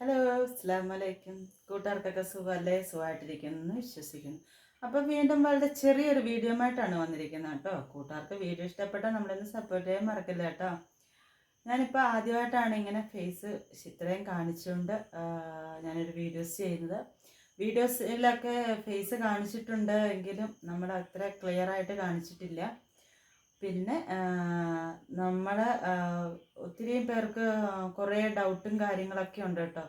Hello അസ്സാം വലൈക്കും കൂട്ടുകാർക്കൊക്കെ സുഖമല്ലേ സുഖമായിട്ടിരിക്കുന്നു വിശ്വസിക്കുന്നു. അപ്പം വീണ്ടും വളരെ ചെറിയൊരു വീഡിയോ ആയിട്ടാണ് വന്നിരിക്കുന്നത് കേട്ടോ. കൂട്ടുകാർക്ക് വീഡിയോ ഇഷ്ടപ്പെട്ടാൽ നമ്മളൊന്ന് സപ്പോർട്ട് ചെയ്യാൻ മറക്കില്ല കേട്ടോ. ഞാനിപ്പോൾ ആദ്യമായിട്ടാണ് ഇങ്ങനെ ഫേസ് ഇത്രയും കാണിച്ചുകൊണ്ട് ഞാനൊരു വീഡിയോസ് ചെയ്യുന്നത്. വീഡിയോസിലൊക്കെ ഫേസ് കാണിച്ചിട്ടുണ്ട് എങ്കിലും നമ്മൾ അത്ര ക്ലിയർ ആയിട്ട് കാണിച്ചിട്ടില്ല. പിന്നെ നമ്മൾ ഒത്തിരി പേർക്ക് കുറേ ഡൗട്ടും കാര്യങ്ങളൊക്കെ ഉണ്ട് കേട്ടോ.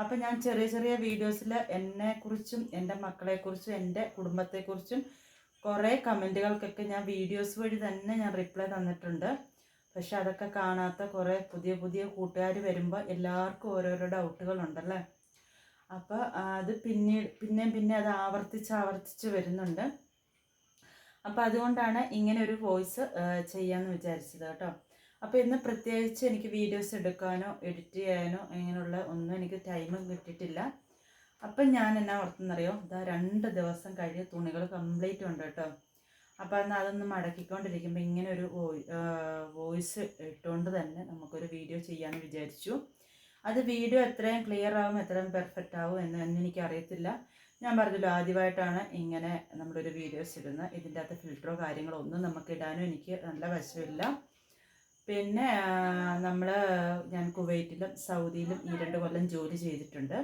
അപ്പം ഞാൻ ചെറിയ ചെറിയ വീഡിയോസിൽ എന്നെക്കുറിച്ചും എന്റെ മക്കളെക്കുറിച്ചും എന്റെ കുടുംബത്തെക്കുറിച്ചും കുറേ കമന്റുകൾക്കൊക്കെ ഞാൻ വീഡിയോസ് വഴി തന്നെ ഞാൻ റിപ്ലൈ തന്നിട്ടുണ്ട്. പക്ഷെ അതൊക്കെ കാണാത്ത കുറേ പുതിയ പുതിയ കൂട്ടുകാർ വരുമ്പോൾ എല്ലാവർക്കും ഓരോരോ ഡൗട്ടുകളുണ്ടല്ലേ അപ്പോൾ അത് പിന്നീട് പിന്നെയും പിന്നെ അത് ആവർത്തിച്ച് ആവർത്തിച്ച് വരുന്നുണ്ട്. അപ്പോൾ അതുകൊണ്ടാണ് ഇങ്ങനെ ഒരു വോയിസ് ചെയ്യാമെന്ന് വിചാരിച്ചത് കേട്ടോ. അപ്പോൾ ഇന്ന് പ്രത്യേകിച്ച് എനിക്ക് വീഡിയോസ് എടുക്കാനോ എഡിറ്റ് ചെയ്യാനോ ഇങ്ങനെയുള്ള ഒന്നും എനിക്ക് ടൈമും കിട്ടിയിട്ടില്ല. അപ്പം ഞാൻ എന്നാ ഓർത്തെന്നറിയോ ഇതാ രണ്ട് ദിവസം കഴിഞ്ഞ് തുണികൾ കംപ്ലീറ്റ് ഉണ്ട് കേട്ടോ. അപ്പോൾ എന്നാൽ അതൊന്ന് മടക്കിക്കൊണ്ടിരിക്കുമ്പോൾ ഇങ്ങനെ ഒരു വോയിസ് ഇട്ടുകൊണ്ട് തന്നെ നമുക്കൊരു വീഡിയോ ചെയ്യാമെന്ന് വിചാരിച്ചു. അത് വീഡിയോ എത്രയും ക്ലിയർ ആവും എത്രയും പെർഫെക്റ്റ് ആവും എന്ന് എനിക്കറിയത്തില്ല ഞാൻ പറഞ്ഞല്ലോ ആദ്യമായിട്ടാണ് ഇങ്ങനെ നമ്മളൊരു വീഡിയോസ് ഇടുന്നത്. ഇതിന്റെ അകത്ത് ഫിൽറ്ററോ കാര്യങ്ങളോ ഒന്നും നമുക്ക് ഇടാനും എനിക്ക് നല്ല വശമില്ല. പിന്നെ നമ്മൾ ഞാൻ കുവൈറ്റിലും സൗദിയിലും ഈ രണ്ട് കൊല്ലം ജോലി ചെയ്തിട്ടുണ്ട്.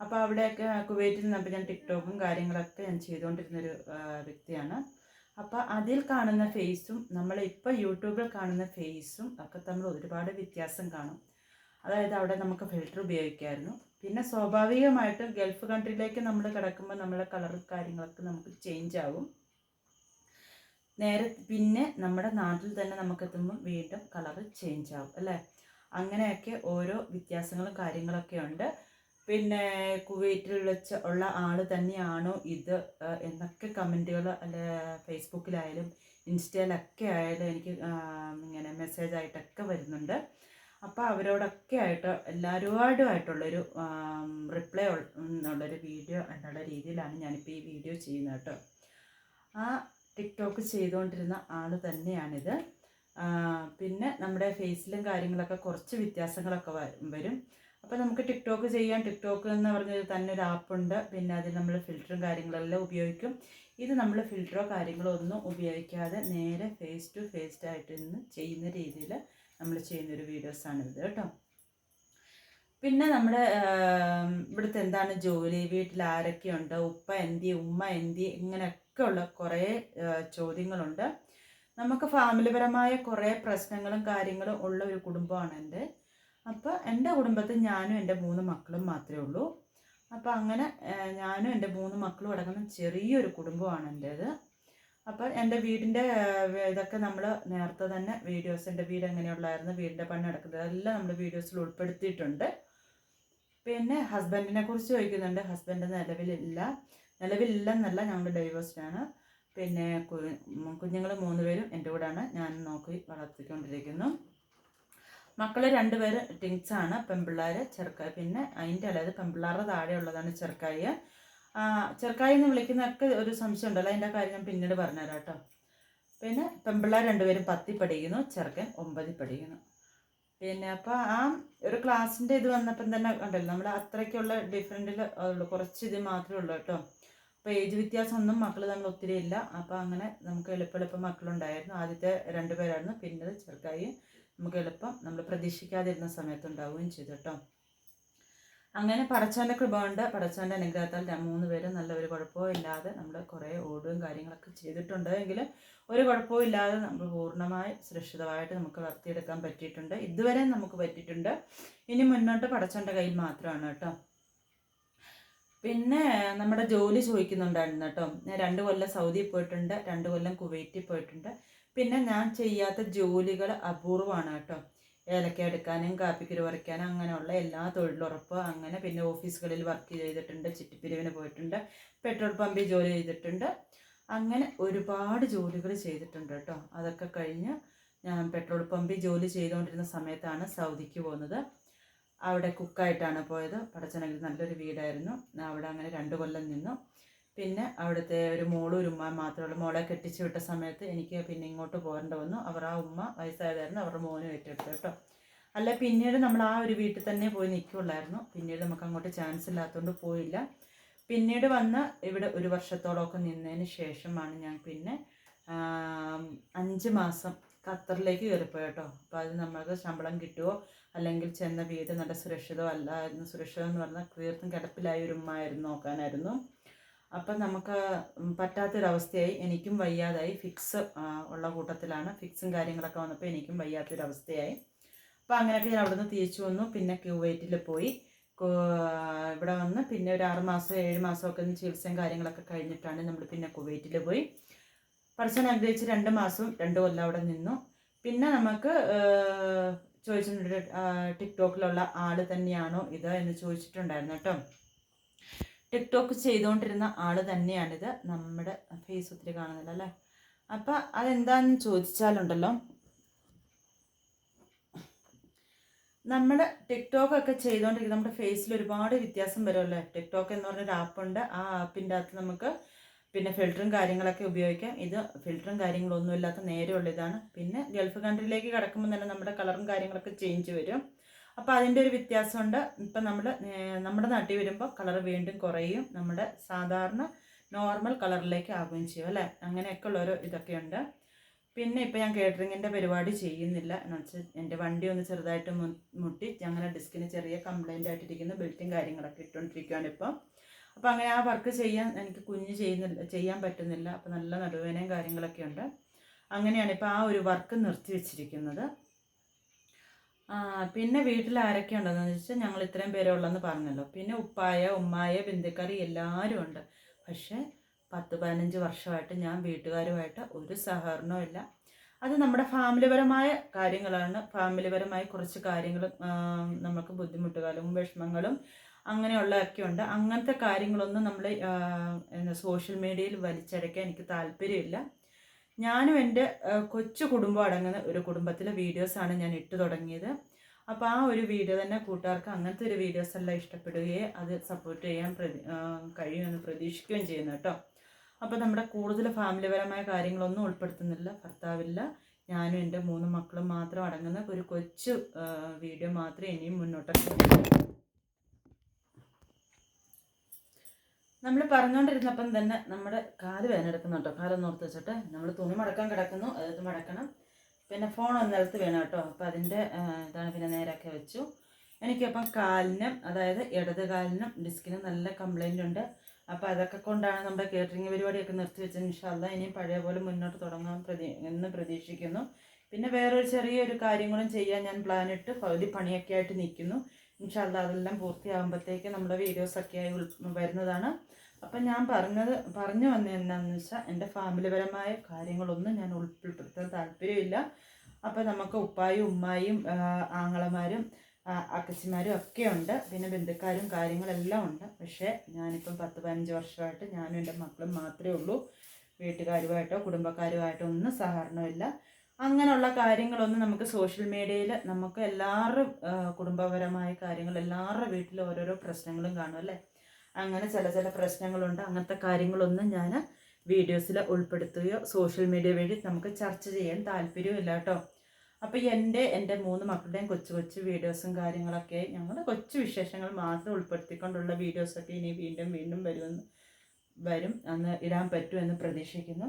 അപ്പോൾ അവിടെയൊക്കെ കുവൈറ്റിൽ നിന്നപ്പോൾ ഞാൻ ടിക്ടോക്കും കാര്യങ്ങളൊക്കെ ഞാൻ ചെയ്തുകൊണ്ടിരുന്നൊരു വ്യക്തിയാണ്. അപ്പോൾ അതിൽ കാണുന്ന ഫേസും നമ്മൾ ഇപ്പോൾ യൂട്യൂബിൽ കാണുന്ന ഫേസും ഒക്കെ തമ്മിൽ ഒരുപാട് വ്യത്യാസം കാണും. അതായത് അവിടെ നമുക്ക് ഫിൽറ്റർ ഉപയോഗിക്കാമായിരുന്നു പിന്നെ സ്വാഭാവികമായിട്ടും ഗൾഫ് കൺട്രിയിലേക്ക് നമ്മൾ കിടക്കുമ്പോൾ നമ്മളെ കളർ കാര്യങ്ങളൊക്കെ നമുക്ക് ചേഞ്ച് ആവും. നേരെ പിന്നെ നമ്മുടെ നാട്ടിൽ തന്നെ നമുക്ക് എത്തുമ്പോൾ വീണ്ടും കളർ ചേഞ്ച് ആവും അല്ലേ? അങ്ങനെയൊക്കെ ഓരോ വ്യത്യാസങ്ങളും കാര്യങ്ങളൊക്കെ ഉണ്ട്. പിന്നെ കുവൈറ്റിൽ വെച്ച് ഉള്ള ആൾ തന്നെയാണോ ഇത് എന്നൊക്കെ കമന്റുകൾ അല്ല ഫേസ്ബുക്കിലായാലും ഇൻസ്റ്റയിലൊക്കെ ആയാലും എനിക്ക് ഇങ്ങനെ മെസ്സേജ് ആയിട്ടൊക്കെ വരുന്നുണ്ട്. അപ്പോൾ അവരോടൊക്കെ ആയിട്ട് എല്ലാവരുമായിട്ടുള്ളൊരു റിപ്ലൈ എന്നുള്ളൊരു വീഡിയോ എന്നുള്ള രീതിയിലാണ് ഞാനിപ്പോൾ ഈ വീഡിയോ ചെയ്യുന്നത് കേട്ടോ. ആ ടിക്ടോക്ക് ചെയ്തുകൊണ്ടിരുന്ന ആൾ തന്നെയാണിത്. പിന്നെ നമ്മുടെ ഫേസിലും കാര്യങ്ങളൊക്കെ കുറച്ച് വ്യത്യാസങ്ങളൊക്കെ വരും. അപ്പോൾ നമുക്ക് ടിക്ടോക്ക് ചെയ്യാൻ ടിക്ടോക്ക് എന്ന് പറഞ്ഞ തന്നെ ഒരു ആപ്പുണ്ട് പിന്നെ അതിൽ നമ്മൾ ഫിൽറ്ററും കാര്യങ്ങളെല്ലാം ഉപയോഗിക്കും. ഇത് നമ്മൾ ഫിൽറ്ററോ കാര്യങ്ങളോ ഒന്നും ഉപയോഗിക്കാതെ നേരെ ഫേസ് ടു ഫേസ് ആയിട്ട് ഇന്ന് ചെയ്യുന്ന രീതിയിൽ നമ്മൾ ചെയ്യുന്നൊരു വീഡിയോസാണ് ഇത് കേട്ടോ. പിന്നെ നമ്മുടെ ഇവിടുത്തെ എന്താണ് ജോലി? വീട്ടിൽ ആരൊക്കെയുണ്ട്? ഉപ്പ എന്തി ഉമ്മ എന്തി ഇങ്ങനെയൊക്കെ ഉള്ള കുറേ ചോദ്യങ്ങളുണ്ട്. നമുക്ക് ഫാമിലിപരമായ കുറേ പ്രശ്നങ്ങളും കാര്യങ്ങളും ഉള്ള ഒരു കുടുംബമാണ് എന്റെ അപ്പോൾ എന്റെ കുടുംബത്തിൽ ഞാനും എന്റെ മൂന്ന് മക്കളും മാത്രമേ ഉള്ളൂ. അപ്പോൾ അങ്ങനെ ഞാനും എന്റെ മൂന്ന് മക്കളും അടങ്ങുന്ന ചെറിയൊരു കുടുംബമാണ് എന്റേത് അപ്പോൾ എന്റെ വീടിന്റെ ഇതൊക്കെ നമ്മൾ നേരത്തെ തന്നെ വീഡിയോസ് എന്റെ വീട് എങ്ങനെയുള്ളായിരുന്നു വീടിന്റെ പണി നടക്കുന്നത് എല്ലാം നമ്മൾ വീഡിയോസിൽ ഉൾപ്പെടുത്തിയിട്ടുണ്ട്. പിന്നെ ഹസ്ബൻഡിനെ കുറിച്ച് ചോദിക്കുന്നുണ്ട്. ഹസ്ബൻഡ് നിലവിലില്ല. നിലവിലില്ലെന്നല്ല ഞങ്ങൾ ഡൈവേഴ്സ്ഡാണ്. പിന്നെ കുഞ്ഞുങ്ങൾ മൂന്ന് പേരും എന്റെ കൂടെയാണ്. ഞാൻ നോക്കി വളർത്തിക്കൊണ്ടിരിക്കുന്നു. മക്കൾ രണ്ടുപേര് ടിങ്സാണ് പെമ്പിള്ളേർ ചെറുക്കായ പിന്നെ അതിന്റെ അല്ലാതെ പെൺപിള്ളേരുടെ താഴെയുള്ളതാണ് ചെറുക്കായ ചെറുക്കായി എന്ന് വിളിക്കുന്നതൊക്കെ ഒരു സംശയം ഉണ്ടല്ലോ അതിന്റെ കാര്യം ഞാൻ പിന്നീട് പറഞ്ഞുതരാം കേട്ടോ. പിന്നെ പെൺപിള്ളേർ രണ്ടുപേരും പത്തി പഠിക്കുന്നു ചെറുക്കൻ ഒമ്പതിൽ പഠിക്കുന്നു. പിന്നെ അപ്പോൾ ആ ഒരു ക്ലാസ്സിന്റെ ഇത് വന്നപ്പം തന്നെ ഉണ്ടല്ലോ നമ്മൾ അത്രയ്ക്കുള്ള ഡിഫറന്റിൽ ഉള്ളൂ. കുറച്ച് ഇത് മാത്രമേ ഉള്ളൂ കേട്ടോ. അപ്പോൾ ഏജ് വ്യത്യാസം ഒന്നും മക്കൾ തമ്മിൽ ഒത്തിരി ഇല്ല. അപ്പോൾ അങ്ങനെ നമുക്ക് എളുപ്പം എളുപ്പം മക്കളുണ്ടായിരുന്നു. ആദ്യത്തെ രണ്ടുപേരായിരുന്നു. പിന്നത് പിന്നെ ചെറുക്കായി നമുക്ക് എളുപ്പം നമ്മൾ പ്രതീക്ഷിക്കാതിരുന്ന സമയത്ത് ഉണ്ടാവുകയും ചെയ്തു കേട്ടോ. അങ്ങനെ പടച്ചവന്റെ കൃപ കൊണ്ട് പടച്ചവന്റെ അനുഗ്രഹത്താൽ മൂന്ന് പേരും നല്ല ഒരു കുഴപ്പവും ഇല്ലാതെ നമ്മൾ കുറേ ഓടുകയും കാര്യങ്ങളൊക്കെ ചെയ്തിട്ടുണ്ട്. എങ്കിൽ ഒരു കുഴപ്പവും ഇല്ലാതെ നമ്മൾ പൂർണമായി സുരക്ഷിതമായിട്ട് നമുക്ക് വളർത്തിയെടുക്കാൻ പറ്റിയിട്ടുണ്ട്. ഇതുവരെ നമുക്ക് പറ്റിയിട്ടുണ്ട്. ഇനി മുന്നോട്ട് പടച്ചവന്റെ കയ്യിൽ മാത്രമാണ് കേട്ടോ. പിന്നെ നമ്മുടെ ജോലി ചോദിക്കുന്നുണ്ടായിരുന്നു കേട്ടോ. ഞാൻ രണ്ട് കൊല്ലം സൗദിയിൽ പോയിട്ടുണ്ട് രണ്ട് കൊല്ലം കുവൈറ്റിൽ പോയിട്ടുണ്ട്. പിന്നെ ഞാൻ ചെയ്യാത്ത ജോലികൾ അപൂർവമാണ് കേട്ടോ. ഏലക്ക എടുക്കാനും കാപ്പിക്കുരു പറിക്കാനും അങ്ങനെയുള്ള എല്ലാ തൊഴിലുറപ്പ് അങ്ങനെ പിന്നെ ഓഫീസുകളിൽ വർക്ക് ചെയ്തിട്ടുണ്ട് ചിറ്റിപ്പിരിവിന് പോയിട്ടുണ്ട് പെട്രോൾ പമ്പിൽ ജോലി ചെയ്തിട്ടുണ്ട്. അങ്ങനെ ഒരുപാട് ജോലികൾ ചെയ്തിട്ടുണ്ട് കേട്ടോ. അതൊക്കെ കഴിഞ്ഞ് ഞാൻ പെട്രോൾ പമ്പിൽ ജോലി ചെയ്തുകൊണ്ടിരുന്ന സമയത്താണ് സൗദിക്ക് പോകുന്നത്. അവിടെ കുക്കായിട്ടാണ് പോയത്. പടച്ചനങ്കിൽ നല്ലൊരു വീടായിരുന്നു. അവിടെ അങ്ങനെ രണ്ട് കൊല്ലം നിന്നു. പിന്നെ അവിടുത്തെ ഒരു മോളും ഒരു ഉമ്മ മാത്രമേ ഉള്ളൂ. മോളെ കെട്ടിച്ചു വിട്ട സമയത്ത് എനിക്ക് പിന്നെ ഇങ്ങോട്ട് പോരേണ്ട വന്നു. അവർ ആ ഉമ്മ വയസ്സായതായിരുന്നു. അവരുടെ മോനും ഏറ്റെടുത്തു കേട്ടോ. അല്ല പിന്നീട് നമ്മൾ ആ ഒരു വീട്ടിൽ തന്നെ പോയി നിൽക്കുള്ളായിരുന്നു പിന്നീട് നമുക്ക് അങ്ങോട്ട് ചാൻസ് ഇല്ലാത്തതുകൊണ്ട് പോയില്ല. പിന്നീട് വന്ന് ഇവിടെ ഒരു വർഷത്തോളമൊക്കെ നിന്നതിന് ശേഷമാണ് ഞാൻ പിന്നെ അഞ്ച് മാസം ഖത്തറിലേക്ക് കയറിപ്പോയി കേട്ടോ. അപ്പോൾ അത് നമ്മൾക്ക് ശമ്പളം കിട്ടുമോ അല്ലെങ്കിൽ ചെന്ന വീട് നല്ല സുരക്ഷിതമോ അല്ലായിരുന്നു സുരക്ഷിതം എന്ന് പറഞ്ഞാൽ തീർത്തും കിടപ്പിലായ ഒരു ഉമ്മായിരുന്നു നോക്കാനായിരുന്നു. അപ്പം നമുക്ക് പറ്റാത്തൊരവസ്ഥയായി എനിക്കും വയ്യാതായി. ഫിക്സ് ഉള്ള കൂട്ടത്തിലാണ്. ഫിക്സും കാര്യങ്ങളൊക്കെ വന്നപ്പോൾ എനിക്കും വയ്യാത്തൊരവസ്ഥയായി. അപ്പോൾ അങ്ങനെയൊക്കെ ഞാൻ അവിടുന്ന് തിരിച്ചു വന്നു. പിന്നെ ക്യൂവൈറ്റിൽ പോയി. ഇവിടെ വന്ന് പിന്നെ ഒരു ആറ് മാസം ഏഴ് മാസമൊക്കെ ചികിത്സയും കാര്യങ്ങളൊക്കെ കഴിഞ്ഞിട്ടാണ് നമ്മൾ പിന്നെ കുവൈറ്റിൽ പോയി. പറിച്ചൻ അനുഗ്രഹിച്ച് രണ്ട് മാസവും രണ്ട് കൊല്ലം അവിടെ നിന്നു. പിന്നെ നമുക്ക് ചോദിച്ചിട്ടുണ്ട് ടിക്ടോക്കിലുള്ള ആൾ തന്നെയാണോ ഇത് എന്ന് ചോദിച്ചിട്ടുണ്ടായിരുന്നു കേട്ടോ. ടിക്ടോക്ക് ചെയ്തുകൊണ്ടിരുന്ന ആൾ തന്നെയാണിത്. നമ്മുടെ ഫേസ് ഒത്തിരി കാണുന്നില്ല അല്ലേ അപ്പം അതെന്താണെന്ന് ചോദിച്ചാലുണ്ടല്ലോ നമ്മൾ ടിക്ടോക്ക് ഒക്കെ ചെയ്തുകൊണ്ടിരിക്കുന്ന നമ്മുടെ ഫേസിൽ ഒരുപാട് വ്യത്യാസം വരുമല്ലേ ടിക്ടോക്ക് എന്ന് പറഞ്ഞൊരു ആപ്പുണ്ട് ആ ആപ്പിന്റെ അകത്ത് നമുക്ക് പിന്നെ ഫിൽറ്ററും കാര്യങ്ങളൊക്കെ ഉപയോഗിക്കാം. ഇത് ഫിൽറ്ററും കാര്യങ്ങളൊന്നും ഇല്ലാത്ത നേരെയുള്ള ഇതാണ്. പിന്നെ ഗൾഫ് കൺട്രിയിലേക്ക് കിടക്കുമ്പോൾ തന്നെ നമ്മുടെ കളറും കാര്യങ്ങളൊക്കെ ചേഞ്ച് വരും. അപ്പോൾ അതിന്റെ ഒരു വ്യത്യാസമുണ്ട്. ഇപ്പം നമ്മൾ നമ്മുടെ നാട്ടിൽ വരുമ്പോൾ കളർ വീണ്ടും കുറയും. നമ്മുടെ സാധാരണ നോർമൽ കളറിലേക്ക് ആവുകയും ചെയ്യും അല്ലേ? അങ്ങനെയൊക്കെ ഉള്ളൊരു ഇതൊക്കെയുണ്ട്. പിന്നെ ഇപ്പം ഞാൻ കേറ്ററിങ്ങിന്റെ പരിപാടി ചെയ്യുന്നില്ല. എന്ന് വെച്ചാൽ എന്റെ വണ്ടി ഒന്ന് ചെറുതായിട്ട് മുട്ടി അങ്ങനെ ഡിസ്കിന് ചെറിയ കംപ്ലൈന്റ് ആയിട്ടിരിക്കുന്ന. ബെൽറ്റും കാര്യങ്ങളൊക്കെ ഇട്ടുകൊണ്ടിരിക്കുകയാണ് ഇപ്പം. അപ്പോൾ അങ്ങനെ ആ വർക്ക് ചെയ്യാൻ എനിക്ക് കുഞ്ഞ് ചെയ്യുന്നില്ല ചെയ്യാൻ പറ്റുന്നില്ല. അപ്പോൾ നല്ല നടുവേനയും കാര്യങ്ങളൊക്കെ ഉണ്ട് അങ്ങനെയാണ് ഇപ്പോൾ ആ ഒരു വർക്ക് നിർത്തി വെച്ചിരിക്കുന്നത്. പിന്നെ വീട്ടിൽ ആരൊക്കെ ഉണ്ടെന്ന് വെച്ചാൽ ഞങ്ങൾ ഇത്രയും പേരുള്ളെന്ന് പറഞ്ഞല്ലോ. പിന്നെ ഉപ്പായ ഉമ്മായ ബിന്ദുക്കറി എല്ലാവരും ഉണ്ട്. പക്ഷേ പത്ത് പതിനഞ്ച് വർഷമായിട്ട് ഞാൻ വീട്ടുകാരുമായിട്ട് ഒരു സഹകരണവും ഇല്ല. അത് നമ്മുടെ ഫാമിലിപരമായ കാര്യങ്ങളാണ്. ഫാമിലിപരമായ കുറച്ച് കാര്യങ്ങൾ നമുക്ക് ബുദ്ധിമുട്ടുകളും വിഷമങ്ങളും അങ്ങനെയുള്ളതൊക്കെ ഉണ്ട്. അങ്ങനത്തെ കാര്യങ്ങളൊന്നും നമ്മൾ സോഷ്യൽ മീഡിയയിൽ വലിച്ചടയ്ക്കാൻ എനിക്ക് താല്പര്യമില്ല. ഞാനും എന്റെ കൊച്ചു കുടുംബം അടങ്ങുന്ന ഒരു കുടുംബത്തിലെ വീഡിയോസാണ് ഞാൻ ഇട്ട് തുടങ്ങിയത്. അപ്പോൾ ആ ഒരു വീഡിയോ തന്നെ കൂട്ടുകാർക്ക് അങ്ങനത്തെ ഒരു വീഡിയോസ് എല്ലാം ഇഷ്ടപ്പെടുകയും അത് സപ്പോർട്ട് ചെയ്യാൻ പ്രതി കഴിയുമെന്ന് പ്രതീക്ഷിക്കുകയും ചെയ്യുന്നു കേട്ടോ. അപ്പോൾ നമ്മുടെ കൂടുതൽ ഫാമിലിപരമായ കാര്യങ്ങളൊന്നും ഉൾപ്പെടുത്തുന്നില്ല ഭർത്താവില്ല ഞാനും എന്റെ മൂന്ന് മക്കളും മാത്രം അടങ്ങുന്ന ഒരു കൊച്ചു വീഡിയോ മാത്രമേ ഇനിയും മുന്നോട്ടൊക്കെ നമ്മൾ പറഞ്ഞുകൊണ്ടിരുന്നപ്പം തന്നെ നമ്മുടെ കാൽ വേദന എടുക്കുന്നു കാലൊന്ന് ഓർത്ത് വെച്ചിട്ട്. നമ്മൾ തുണി മടക്കാൻ കിടക്കുന്നു. അതായത് മടക്കണം. പിന്നെ ഫോൺ ഒന്ന് നിലത്ത് വീണു കേട്ടോ. അപ്പോൾ അതിന്റെ ഇതാണ് പിന്നെ നേരൊക്കെ വെച്ചു. എനിക്കപ്പം കാലിനും അതായത് ഇടത് കാലിനും ഡിസ്കിനും നല്ല കംപ്ലൈന്റ് ഉണ്ട്. അപ്പോൾ അതൊക്കെ കൊണ്ടാണ് നമ്മുടെ കേറ്ററിംഗ് പരിപാടിയൊക്കെ നിർത്തി വെച്ചത്. ഇൻഷാല്ല ഇനിയും പഴയ പോലെ മുന്നോട്ട് തുടങ്ങാൻ പ്രതി എന്ന് പ്രതീക്ഷിക്കുന്നു. പിന്നെ വേറൊരു ചെറിയൊരു കാര്യങ്ങളും ചെയ്യാൻ ഞാൻ പ്ലാനിട്ട് പകുതി പണിയൊക്കെ ആയിട്ട് നിൽക്കുന്നു ഇൻഷാല്ല അതെല്ലാം പൂർത്തിയാകുമ്പോഴത്തേക്ക് നമ്മുടെ വീഡിയോസൊക്കെ ആയി ഉൾ വരുന്നതാണ്. അപ്പം ഞാൻ പറഞ്ഞത് പറഞ്ഞു വന്നത് എന്താണെന്ന് വെച്ചാൽ എന്റെ ഫാമിലിപരമായ കാര്യങ്ങളൊന്നും ഞാൻ ഉൾപ്പെടുത്താൻ താല്പര്യമില്ല. അപ്പം നമുക്ക് ഉപ്പായും ഉമ്മായും ആങ്ങളമാരും അക്കച്ചിമാരും ഒക്കെ ഉണ്ട്. പിന്നെ ബന്ധുക്കാരും കാര്യങ്ങളെല്ലാം ഉണ്ട്. പക്ഷേ ഞാനിപ്പം പത്ത് പതിനഞ്ച് വർഷമായിട്ട് ഞാനും എന്റെ മക്കളും മാത്രമേ ഉള്ളൂ. വീട്ടുകാരുമായിട്ടോ കുടുംബക്കാരുമായിട്ടോ ഒന്നും സഹകരണമില്ല. അങ്ങനെയുള്ള കാര്യങ്ങളൊന്നും നമുക്ക് സോഷ്യൽ മീഡിയയിൽ നമുക്ക് എല്ലാവരും കുടുംബപരമായ കാര്യങ്ങൾ എല്ലാവരുടെ വീട്ടിലും ഓരോരോ പ്രശ്നങ്ങളും കാണും അല്ലേ? അങ്ങനെ ചില ചില പ്രശ്നങ്ങളുണ്ട്. അങ്ങനത്തെ കാര്യങ്ങളൊന്നും ഞാൻ വീഡിയോസിൽ ഉൾപ്പെടുത്തുകയോ സോഷ്യൽ മീഡിയ വഴി നമുക്ക് ചർച്ച ചെയ്യാൻ താല്പര്യമില്ല കേട്ടോ. അപ്പോൾ എന്റെ എന്റെ മൂന്ന് മക്കളുടെയും കൊച്ചു കൊച്ചു വീഡിയോസും കാര്യങ്ങളൊക്കെ ഞങ്ങളുടെ കൊച്ചു വിശേഷങ്ങൾ മാത്രം ഉൾപ്പെടുത്തിക്കൊണ്ടുള്ള വീഡിയോസൊക്കെ ഇനി വീണ്ടും വീണ്ടും വരുമെന്ന് വരും അന്ന് ഇടാൻ പറ്റുമെന്ന് പ്രതീക്ഷിക്കുന്നു.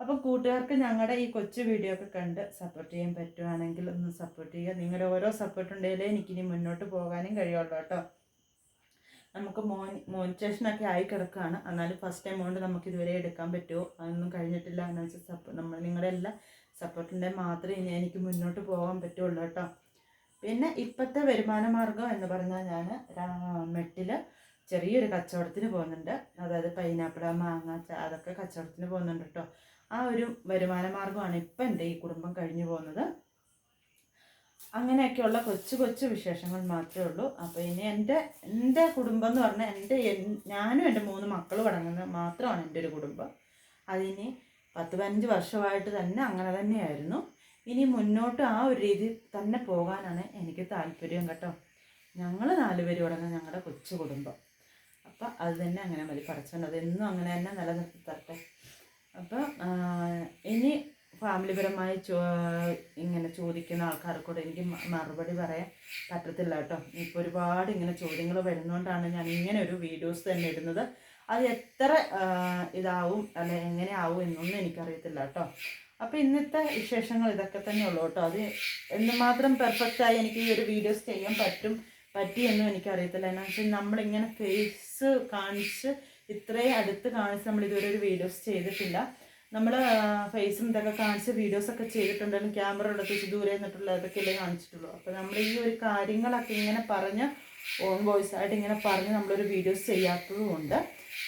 അപ്പം കൂട്ടുകാർക്ക് ഞങ്ങളുടെ ഈ കൊച്ചു വീഡിയോ ഒക്കെ കണ്ട് സപ്പോർട്ട് ചെയ്യാൻ പറ്റുവാണെങ്കിൽ ഒന്ന് സപ്പോർട്ട് ചെയ്യുക. നിങ്ങളുടെ ഓരോ സപ്പോർട്ട് ഉണ്ടെങ്കിലേ എനിക്കിനി മുന്നോട്ട് പോകാനും കഴിയുള്ളൂ കേട്ടോ. നമുക്ക് മോൻ മോണിറ്റേഷനൊക്കെ ആയി കിടക്കുകയാണ് എന്നാലും ഫസ്റ്റ് എമൗണ്ട് നമുക്ക് ഇതുവരെ എടുക്കാൻ പറ്റുമോ? അതൊന്നും കഴിഞ്ഞിട്ടില്ല. എന്ന് വെച്ചാൽ സപ്പോ നമ്മൾ നിങ്ങളുടെ എല്ലാ സപ്പോർട്ടിന്റെ മാത്രമേ ഇനി എനിക്ക് മുന്നോട്ട് പോകാൻ പറ്റുള്ളൂ കേട്ടോ. പിന്നെ ഇപ്പോഴത്തെ വരുമാന മാർഗം എന്ന് പറഞ്ഞാൽ ഞാൻ മെട്ടിൽ ചെറിയൊരു കച്ചവടത്തിന് പോകുന്നുണ്ട്. അതായത് പൈനാപ്പിൾ മാങ്ങ അതൊക്കെ കച്ചവടത്തിന് പോകുന്നുണ്ട് കേട്ടോ. ആ ഒരു വരുമാന മാർഗമാണ് ഇപ്പം എന്റെ ഈ കുടുംബം കഴിഞ്ഞു പോകുന്നത്. അങ്ങനെയൊക്കെയുള്ള കൊച്ചു കൊച്ചു വിശേഷങ്ങൾ മാത്രമേ ഉള്ളൂ. അപ്പോൾ ഇനി എന്റെ എന്റെ കുടുംബം എന്ന് പറഞ്ഞാൽ എന്റെ എൻ- ഞാനും എന്റെ മൂന്ന് മക്കളും അടങ്ങുന്ന മാത്രമാണ് എന്റെ ഒരു കുടുംബം. അതിനി പത്ത് പതിനഞ്ച് വർഷമായിട്ട് തന്നെ അങ്ങനെ തന്നെയായിരുന്നു. ഇനി മുന്നോട്ട് ആ ഒരു രീതി തന്നെ പോകാനാണ് എനിക്ക് താല്പര്യം കേട്ടോ. ഞങ്ങൾ നാലുപേരും അടങ്ങുന്ന ഞങ്ങളുടെ കൊച്ചു കുടുംബം. അപ്പം അത് തന്നെ അങ്ങനെ മതി. പഠിച്ചോണ്ട് അത് എന്നും അങ്ങനെ തന്നെ നിലനിർത്തി തരട്ടെ. അപ്പം ഇനി ഫാമിലിപരമായി ചോ ഇങ്ങനെ ചോദിക്കുന്ന ആൾക്കാർക്കോട് എനിക്ക് മറുപടി പറയാൻ പറ്റത്തില്ല കേട്ടോ. ഇപ്പോൾ ഒരുപാട് ഇങ്ങനെ ചോദ്യങ്ങൾ വരുന്നതുകൊണ്ടാണ് ഞാൻ ഇങ്ങനെ ഒരു വീഡിയോസ് തന്നെ ഇടുന്നത്. അത് എത്ര ഇതാവും അല്ലെ എങ്ങനെയാവും എന്നൊന്നും എനിക്കറിയത്തില്ല കേട്ടോ. അപ്പോൾ ഇന്നത്തെ വിശേഷങ്ങൾ ഇതൊക്കെ തന്നെ ഉള്ളൂ കേട്ടോ. അത് എന്തുമാത്രം പെർഫെക്റ്റായി എനിക്ക് ഈ ഒരു വീഡിയോസ് ചെയ്യാൻ പറ്റും പറ്റിയെന്നും എനിക്കറിയത്തില്ല. എന്നാ വെച്ചാൽ നമ്മളിങ്ങനെ ഫേസ് കാണിച്ച് ഇത്രയും അടുത്ത് കാണിച്ച് നമ്മൾ ഇതുവരെ ഒരു വീഡിയോസ് ചെയ്തിട്ടില്ല. നമ്മൾ ഫേസും ഇതൊക്കെ കാണിച്ച് വീഡിയോസ് ഒക്കെ ചെയ്തിട്ടുണ്ടെങ്കിലും ക്യാമറ വെച്ച് ദൂരെ നിന്നിട്ടുള്ള അതൊക്കെയല്ലേ കാണിച്ചിട്ടുള്ളൂ. അപ്പോൾ നമ്മൾ ഈ ഒരു കാര്യങ്ങളൊക്കെ ഇങ്ങനെ പറഞ്ഞ് ഓൺ വോയിസ് ആയിട്ട് ഇങ്ങനെ പറഞ്ഞ് നമ്മളൊരു വീഡിയോസ് ചെയ്യാത്തതുകൊണ്ട്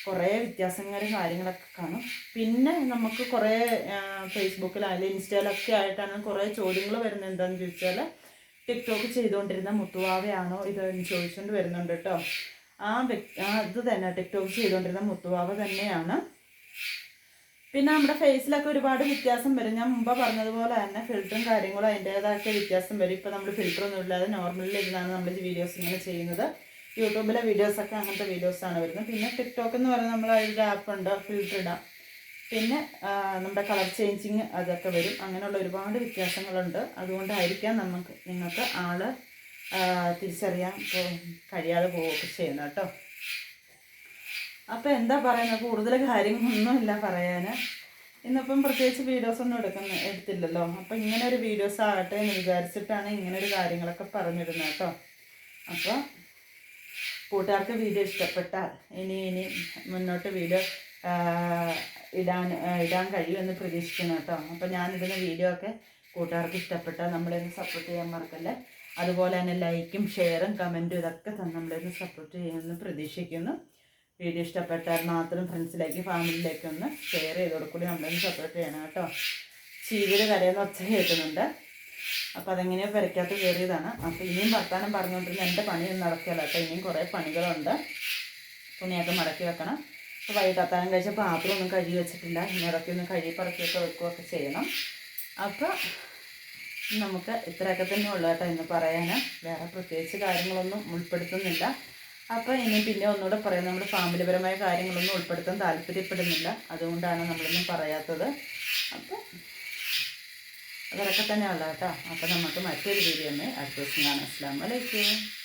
കുറേ വ്യത്യാസങ്ങളും കാര്യങ്ങളൊക്കെ കാണും. പിന്നെ നമുക്ക് കുറേ ഫേസ്ബുക്കിലായാലും ഇൻസ്റ്റയിലൊക്കെ ആയിട്ടാണ് കുറേ ചോദ്യങ്ങൾ വരുന്നത്. എന്താണെന്ന് ചോദിച്ചാൽ ടിക്ടോക്ക് ചെയ്തുകൊണ്ടിരുന്ന മുത്തുവാവയാണോ ഇതെന്ന് ചോദിച്ചുകൊണ്ട് വരുന്നുണ്ട് കേട്ടോ. ആ വ്യക്തി ആ ഇത് തന്നെ ടിക്ടോക്ക് ചെയ്തുകൊണ്ടിരുന്ന മുത്തുവാവ തന്നെയാണ്. പിന്നെ നമ്മുടെ ഫേസിലൊക്കെ ഒരുപാട് വ്യത്യാസം വരും. ഞാൻ മുമ്പ് പറഞ്ഞതുപോലെ തന്നെ ഫിൽറ്ററും കാര്യങ്ങളും അതിന്റേതായ വ്യത്യാസം വരും. ഇപ്പോൾ നമ്മൾ ഫിൽറ്ററൊന്നും ഇല്ലാതെ നോർമലിൽ ഇരുന്നാണ് നമ്മൾ ഈ വീഡിയോസ് ഇങ്ങനെ ചെയ്യുന്നത്. യൂട്യൂബിലെ വീഡിയോസൊക്കെ അങ്ങനത്തെ വീഡിയോസാണ് വരുന്നത്. പിന്നെ ടിക്ടോക്ക് എന്ന് പറയുന്നത് നമ്മൾ ഒരു ആപ്പ് ഉണ്ട് ഫിൽറ്റർ ഇടാം. പിന്നെ നമ്മുടെ കളർ ചേഞ്ചിങ് അതൊക്കെ വരും. അങ്ങനെയുള്ള ഒരുപാട് വ്യത്യാസങ്ങളുണ്ട്. അതുകൊണ്ടായിരിക്കാം നമുക്ക് നിങ്ങൾക്ക് ആൾ തിരിച്ചറിയാൻ കഴിയാതെ പോവുകയൊക്കെ ചെയ്യുന്നത് കേട്ടോ. അപ്പോൾ എന്താ പറയുന്നത്? കൂടുതൽ കാര്യങ്ങളൊന്നുമില്ല പറയാൻ ഇന്നിപ്പം പ്രത്യേകിച്ച് വീഡിയോസ് ഒന്നും എടുക്കുന്ന എടുത്തില്ലല്ലോ. അപ്പം ഇങ്ങനെ ഒരു വീഡിയോസ് ആകട്ടെ എന്ന് വിചാരിച്ചിട്ടാണ് ഇങ്ങനെ ഒരു കാര്യങ്ങളൊക്കെ പറഞ്ഞിരുന്നത് കേട്ടോ. അപ്പോൾ കൂട്ടുകാർക്ക് വീഡിയോ ഇഷ്ടപ്പെട്ടാൽ ഇനി ഇനി മുന്നോട്ട് വീഡിയോ ഇടാൻ ഇടാൻ കഴിയുമെന്ന് പ്രതീക്ഷിക്കുന്നു കേട്ടോ. അപ്പോൾ ഞാനിടുന്ന വീഡിയോ ഒക്കെ കൂട്ടുകാർക്ക് ഇഷ്ടപ്പെട്ടാൽ നമ്മളെ സപ്പോർട്ട് ചെയ്യാൻ മറക്കല്ലേ. അതുപോലെ തന്നെ ലൈക്കും ഷെയറും കമന്റും ഇതൊക്കെ തന്നെ നമ്മളൊന്ന് സപ്പോർട്ട് ചെയ്യുമെന്ന് പ്രതീക്ഷിക്കുന്നു. വീഡിയോ ഇഷ്ടപ്പെട്ടാൽ മാത്രം ഫ്രണ്ട്സിലേക്ക് ഫാമിലിയിലേക്ക് ഒന്ന് ഷെയർ ചെയ്ത് കൊടുക്കൂടി നമ്മളൊന്ന് സപ്പോർട്ട് ചെയ്യണം കേട്ടോ. ചീവിൽ കരയെന്ന് ഒച്ച കേൾക്കുന്നുണ്ട്. അപ്പോൾ അതെങ്ങനെയോ പെരക്കാത്ത കയറിയതാണ്. അപ്പോൾ ഇനിയും വർത്താനം പറഞ്ഞുകൊണ്ടിരുന്ന എന്റെ പണിയൊന്നും നടക്കില്ല കേട്ടോ. ഇനിയും കുറേ പണികളുണ്ട്. തുണിയൊക്കെ മടക്കി വെക്കണം. അപ്പോൾ വൈകിട്ട് അത്താഴം കഴിച്ച പാത്രം ഒന്നും കഴുകി വെച്ചിട്ടില്ല. ഇനി ഇടയ്ക്കൊന്നും കഴുകി പറക്കിയൊക്കെ വെക്കുകയൊക്കെ ചെയ്യണം. അപ്പോൾ നമുക്ക് ഇത്രയൊക്കെ തന്നെ ഉള്ളു കേട്ടോ ഇന്ന് പറയാൻ. വേറെ പ്രത്യേകിച്ച് കാര്യങ്ങളൊന്നും ഉൾപ്പെടുത്തുന്നില്ല. അപ്പോൾ ഇനി പിന്നെ ഒന്നുകൂടെ പറയാം. നമ്മുടെ ഫാമിലിപരമായ കാര്യങ്ങളൊന്നും ഉൾപ്പെടുത്താൻ താല്പര്യപ്പെടുന്നില്ല. അതുകൊണ്ടാണ് നമ്മളൊന്നും പറയാത്തത്. അപ്പോൾ അതൊക്കെ തന്നെ ഉള്ളു കേട്ടോ. അപ്പോൾ നമുക്ക് മറ്റൊരു വീഡിയോ അടുത്ത ദിവസം കാണാം. അസ്സാം വലൈക്കും